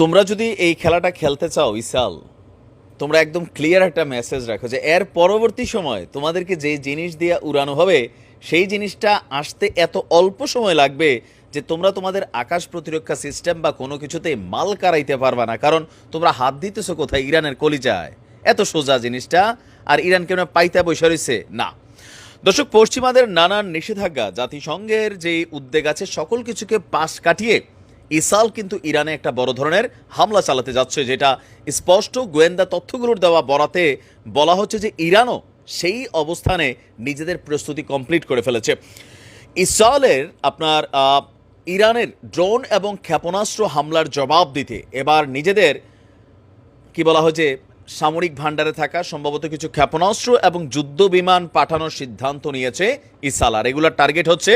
তোমরা যদি এই খেলাটা খেলতে চাও, ইসাল, তোমরা একদম ক্লিয়ার একটা মেসেজ রাখো যে এর পরবর্তী সময় তোমাদেরকে যে জিনিস দিয়ে উড়ানো হবে, সেই জিনিসটা আসতে এত অল্প সময় লাগবে যে তোমরা তোমাদের আকাশ প্রতিরক্ষা সিস্টেম বা কোনো কিছুতে মাল কারাইতে পারবা না। কারণ তোমরা হাত দিতেছো কোথায়? ইরানের কলিজায়। এত সোজা জিনিসটা। আর ইরান কেন পাইতে বসে রয়েছে না। দর্শক, পশ্চিমাদের নানান নিষেধাজ্ঞা জাতিসংঘের যে উদ্বেগ আছে, সকল কিছুকে পাশ কাটিয়ে ইসাল কিন্তু ইরানে একটা বড় ধরনের হামলা চালাতে যাচ্ছে, যেটা স্পষ্ট গোয়েন্দা তথ্যগুলোর দেওয়া বরাতে বলা হচ্ছে যে ইরানও সেই অবস্থানে নিজেদের প্রস্তুতি কমপ্লিট করে ফেলেছে। ইসরায়েলের আপনার ইরানের ড্রোন এবং ক্ষেপণাস্ত্র হামলার জবাব দিতে এবার নিজেদের, কি বলা হয়েছে সামরিক ভাণ্ডারে থাকা সম্ভবত কিছু ক্ষেপণাস্ত্র এবং যুদ্ধ বিমান পাঠানোর সিদ্ধান্ত নিয়েছে ইসাল। আর এগুলোর টার্গেট হচ্ছে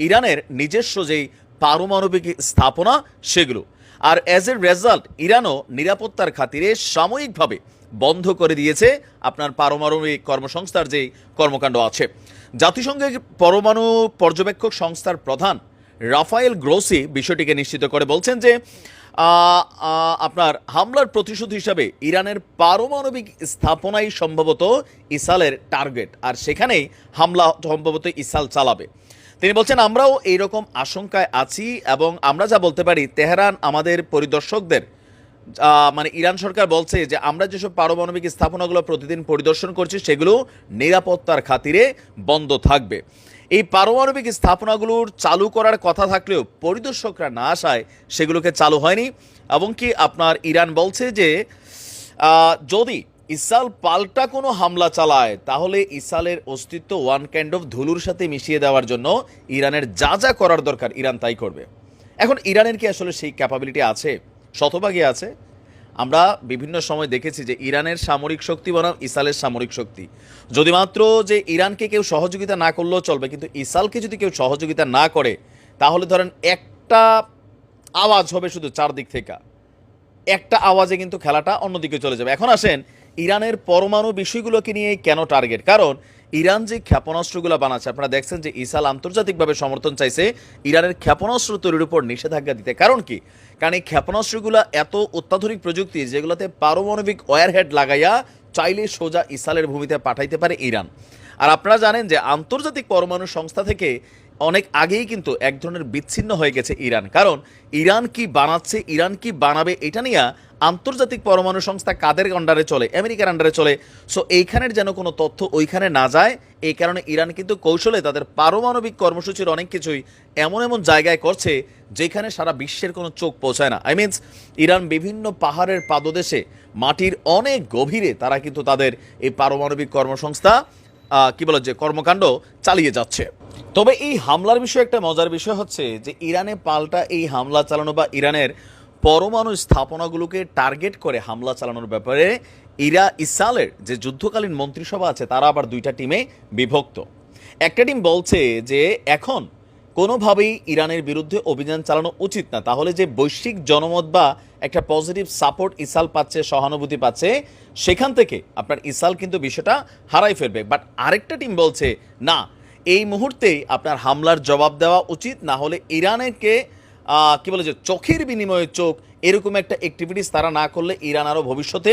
ইরানের নিজস্ব যেই পারমাণবিক স্থাপনা সেগুলো। আর অ্যাজ এ রেজাল্ট ইরানও নিরাপত্তার খাতিরে সাময়িকভাবে বন্ধ করে দিয়েছে আপনার পারমাণবিক কর্মসংস্থার যে কর্মকাণ্ড আছে। জাতিসংঘের পরমাণু পর্যবেক্ষক সংস্থার প্রধান রাফায়েল গ্রোসি বিষয়টিকে নিশ্চিত করে বলছেন যে আপনার হামলার প্রতিশোধ হিসাবে ইরানের পারমাণবিক স্থাপনাই সম্ভবত ইসালের টার্গেট, আর সেখানেই হামলা সম্ভবত ইসাল চালাবে। তিনি বলছেন, আমরাও এইরকম আশঙ্কায় আছি এবং আমরা যা বলতে পারি, তেহরান আমাদের পরিদর্শকদের মানে ইরান সরকার বলছে যে, আমরা যেসব পারমাণবিক স্থাপনাগুলো প্রতিদিন পরিদর্শন করছি, সেগুলো নিরাপত্তার খাতিরে বন্ধ থাকবে। এই পারমাণবিক স্থাপনাগুলোর চালু করার কথা থাকলেও পরিদর্শকরা না আসায় সেগুলোকে চালু হয়নি। এবং কি আপনার ইরান বলছে যে যদি ইসাল পাল্টা কোনো হামলা চালায়, তাহলে ইসালের অস্তিত্ব ওয়ান কাইন্ড অফ ধুলুর সাথে মিশিয়ে দেওয়ার জন্য ইরানের যা যা করার দরকার ইরান তাই করবে। এখন ইরানের কি আসলে সেই ক্যাপাবিলিটি আছে? শতভাগই আছে। আমরা বিভিন্ন সময় দেখেছি যে ইরানের সামরিক শক্তি বনাম ইসালের সামরিক শক্তি। যদি মাত্র যে ইরানকে কেউ সহযোগিতা না করলেও চলবে, কিন্তু ইসালকে যদি কেউ সহযোগিতা না করে, তাহলে ধরেন একটা আওয়াজ হবে শুধু চারদিক থেকে। একটা আওয়াজে কিন্তু খেলাটা অন্যদিকে চলে যাবে। এখন আসেন ইরানের পরমাণু বিষয়গুলোকে নিয়ে কেন টার্গেট? কারণ ইরান যে ক্ষেপণাস্ত্রগুলো বানাচ্ছে, আপনারা দেখছেন যে ইসাল আন্তর্জাতিকভাবে সমর্থন চাইছে ইরানের ক্ষেপণাস্ত্র তৈরির উপর নিষেধাজ্ঞা দিতে। কারণ কি? কারণ এই ক্ষেপণাস্ত্রগুলো এত অত্যাধুনিক প্রযুক্তি, যেগুলোতে পারমাণবিক ওয়ারহেড লাগাইয়া চাইলে সোজা ইসালের ভূমিতে পাঠাইতে পারে ইরান। আর আপনারা জানেন যে আন্তর্জাতিক পরমাণু সংস্থা থেকে অনেক আগেই কিন্তু এক ধরনের বিচ্ছিন্ন হয়ে গেছে ইরান। কারণ ইরান কি বানাচ্ছে, ইরান কি বানাবে, এটা নিয়ে আন্তর্জাতিক পরমাণু সংস্থা কাদের আন্ডারে চলে? আমেরিকার আন্ডারে চলে। সো এইখানের যেন কোনো তথ্য ওইখানে না যায়, এই কারণে ইরান কিন্তু কৌশলে তাদের পারমাণবিক কর্মসূচির অনেক কিছুই এমন এমন জায়গায় করছে, যেখানে সারা বিশ্বের কোনো চোখ পৌঁছায় না। আই মিনস ইরান বিভিন্ন পাহাড়ের পাদদেশে, মাটির অনেক গভীরে তারা কিন্তু তাদের এই পারমাণবিক কর্মসংস্থা কি বলে যে কর্মকাণ্ড চালিয়ে যাচ্ছে। তবে এই হামলার বিষয়ে একটা মজার বিষয় হচ্ছে যে ইরানে পাল্টা এই হামলা চালানো বা ইরানের পরমাণু স্থাপনাগুলোকে টার্গেট করে হামলা চালানোর ব্যাপারে ইরা ইসালের যে যুদ্ধকালীন মন্ত্রিসভা আছে তারা আবার দুইটা টিমে বিভক্ত। একটা টিম বলছে যে এখন কোনোভাবেই ইরানের বিরুদ্ধে অভিযান চালানো উচিত না। তাহলে যে বৈশ্বিক জনমত বা একটা পজিটিভ সাপোর্ট ইসাল পাচ্ছে সহানুভূতি পাচ্ছে সেখান থেকে আপনার ইসাল কিন্তু বিষয়টা হারাই ফেলবে। বাট আরেকটা টিম বলছে না এই মুহূর্তেই আপনার হামলার জবাব দেওয়া উচিত। না হলে ইরানকে আহ, কি বলে যে চোখের বিনিময়ে চোখ, এরকম একটা অ্যাক্টিভিটিস তারা না করলে ইরান আরও ভবিষ্যতে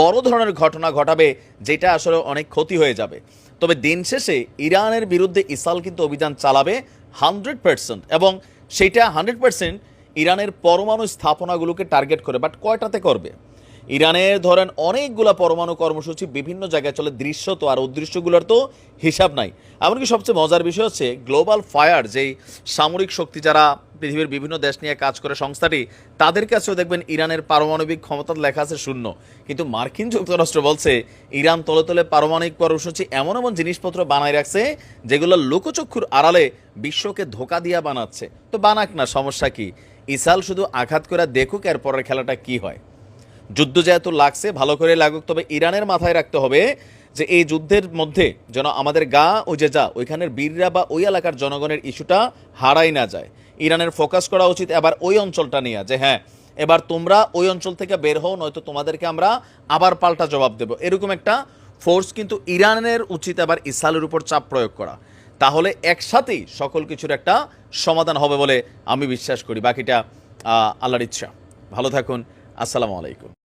বড় ধরনের ঘটনা ঘটাবে, যেটা আসলে অনেক ক্ষতি হয়ে যাবে। তবে দিন শেষে ইরানের বিরুদ্ধে ইসাল কিন্তু অভিযান চালাবে হান্ড্রেড পার্সেন্ট এবং সেটা হান্ড্রেড পার্সেন্ট ইরানের পরমাণু স্থাপনাগুলোকে টার্গেট করে বাট কয়টাতে করবে? ইরানের ধরেন অনেকগুলা পরমাণু কর্মসূচি বিভিন্ন জায়গায় চলে, দৃশ্য তো আর উদ্দৃশ্যগুলোর তো হিসাব নাই। এমনকি সবচেয়ে মজার বিষয় হচ্ছে গ্লোবাল ফায়ার, যেই সামরিক শক্তি যারা পৃথিবীর বিভিন্ন দেশ নিয়ে কাজ করে, সংস্থাটি, তাদের কাছেও দেখবেন ইরানের পারমাণবিক ক্ষমতার লেখা আছে শূন্য। কিন্তু মার্কিন যুক্তরাষ্ট্র বলছে, ইরান তলে তলে পারমাণবিক কর্মসূচি এমন এমন জিনিসপত্র বানায় রাখছে, যেগুলো লোকচক্ষুর আড়ালে বিশ্বকে ধোকা দিয়া বানাচ্ছে। তো বানাক না, সমস্যা কি? ইসাল শুধু আঘাত করে দেখুক, এরপরের খেলাটা কি হয়? যুদ্ধ যেহেতু লাগছে, ভালো করে লাগুক, তবে ইরানের মাথায় রাখতে হবে যে এই যুদ্ধের মধ্যে যেন আমাদের গা ও যে যা, ওইখানের বীররা বা ওই এলাকার জনগণের ইস্যুটা হারাই না যায়। ইরানের ফোকাস করা উচিত এবার ওই অঞ্চলটা নিয়ে যে হ্যাঁ এবার তোমরা ওই অঞ্চল থেকে বের হও, নয়তো তোমাদেরকে আমরা আবার পাল্টা জবাব দেব। এরকম একটা ফোর্স কিন্তু ইরানের উচিত এবার ইসরায়েলের উপর চাপ প্রয়োগ করা। তাহলে একসাথেই সকল কিছুর একটা সমাধান হবে বলে আমি বিশ্বাস করি। বাকিটা আল্লাহর ইচ্ছা। ভালো থাকুন। আসসালামু আলাইকুম।